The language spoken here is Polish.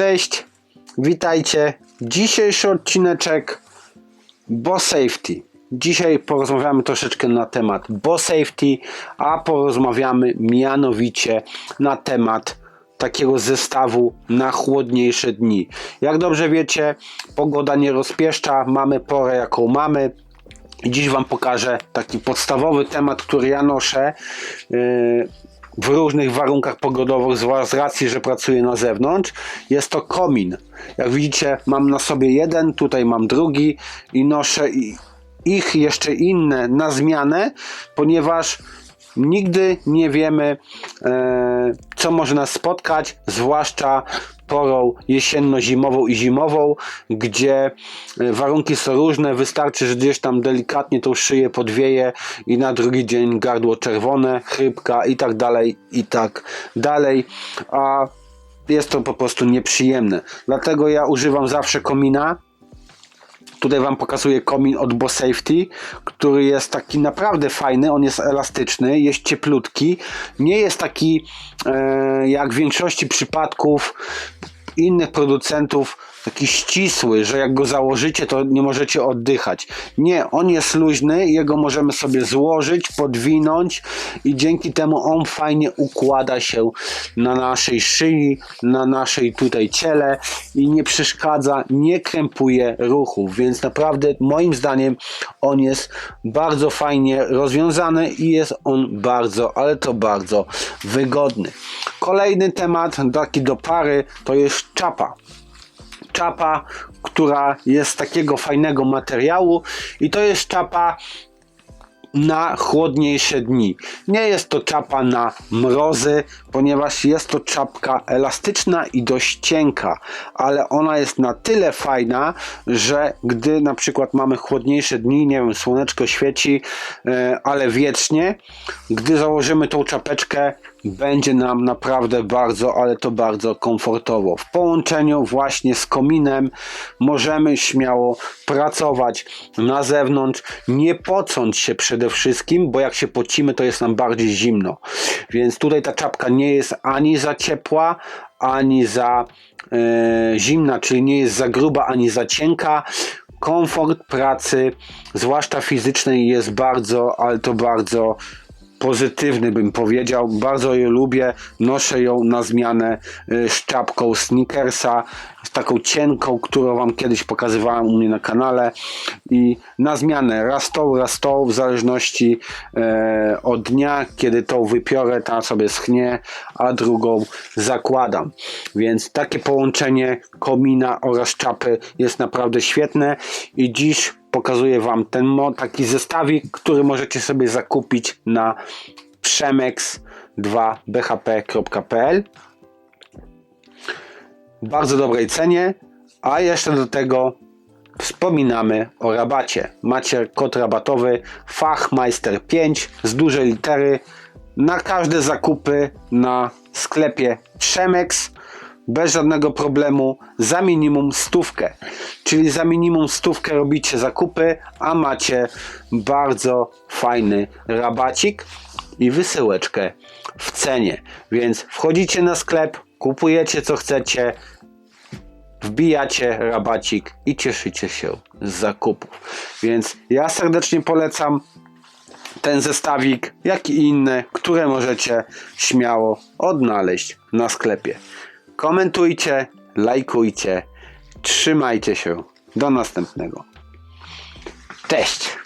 Cześć, witajcie. Dzisiejszy odcineczek Bo Safety. Dzisiaj porozmawiamy troszeczkę na temat Bo Safety, a porozmawiamy mianowicie na temat takiego zestawu na chłodniejsze dni. Jak dobrze wiecie, pogoda nie rozpieszcza, mamy porę jaką mamy. Dziś Wam pokażę taki podstawowy temat, który ja noszę yy, w różnych warunkach pogodowych, z racji, że pracuję na zewnątrz. Jest to komin. Jak widzicie, mam na sobie jeden, tutaj mam drugi i noszę ich jeszcze inne na zmianę, ponieważ nigdy nie wiemy, e, co może nas spotkać, zwłaszcza porą jesienno-zimową i zimową, gdzie e, warunki są różne. Wystarczy, że gdzieś tam delikatnie tą szyję podwieje i na drugi dzień gardło czerwone, chrypka i tak dalej, i tak dalej. A jest to po prostu nieprzyjemne. Dlatego ja używam zawsze komina. Tutaj Wam pokazuję komin od Bo Safety, który jest taki naprawdę fajny, on jest elastyczny, jest cieplutki, nie jest taki e, jak w większości przypadków innych producentów taki ścisły, że jak go założycie, to nie możecie oddychać. Nie, on jest luźny, jego możemy sobie złożyć, podwinąć i dzięki temu on fajnie układa się na naszej szyi, na naszej tutaj ciele i nie przeszkadza, nie krępuje ruchów, więc naprawdę moim zdaniem on jest bardzo fajnie rozwiązany i jest on bardzo, ale to bardzo wygodny. Kolejny temat, taki do pary, to jest czapa czapa, która jest z takiego fajnego materiału i to jest czapa na chłodniejsze dni. Nie jest to czapa na mrozy, ponieważ jest to czapka elastyczna i dość cienka, ale ona jest na tyle fajna, że gdy na przykład mamy chłodniejsze dni, nie wiem, słoneczko świeci, e, ale wiecznie, gdy założymy tą czapeczkę, będzie nam naprawdę bardzo, ale to bardzo komfortowo. W połączeniu właśnie z kominem możemy śmiało pracować na zewnątrz, nie pocąć się przede wszystkim, bo jak się pocimy, to jest nam bardziej zimno. Więc tutaj ta czapka nie jest ani za ciepła, ani za e, zimna, czyli nie jest za gruba, ani za cienka. Komfort pracy, zwłaszcza fizycznej, jest bardzo, ale to bardzo pozytywny bym powiedział. Bardzo ją lubię. Noszę ją na zmianę y, z czapką Snickersa, z taką cienką, którą wam kiedyś pokazywałem u mnie na kanale i na zmianę raz tą, raz tą, w zależności e, od dnia, kiedy tą wypiorę, ta sobie schnie, a drugą zakładam. Więc takie połączenie komina oraz czapy jest naprawdę świetne i dziś pokazuję Wam ten taki zestawik, który możecie sobie zakupić na przemex2bhp.pl bardzo dobrej cenie, a jeszcze do tego wspominamy o rabacie. Macie kod rabatowy Fachmeister 5 z dużej litery na każde zakupy na sklepie Przemex bez żadnego problemu za minimum stówkę. Czyli za minimum stówkę robicie zakupy, a macie bardzo fajny rabacik i wysyłeczkę w cenie. Więc wchodzicie na sklep, kupujecie co chcecie, wbijacie rabacik i cieszycie się z zakupów. Więc ja serdecznie polecam ten zestawik, jak i inne, które możecie śmiało odnaleźć na sklepie. Komentujcie, lajkujcie, trzymajcie się. Do następnego. Cześć!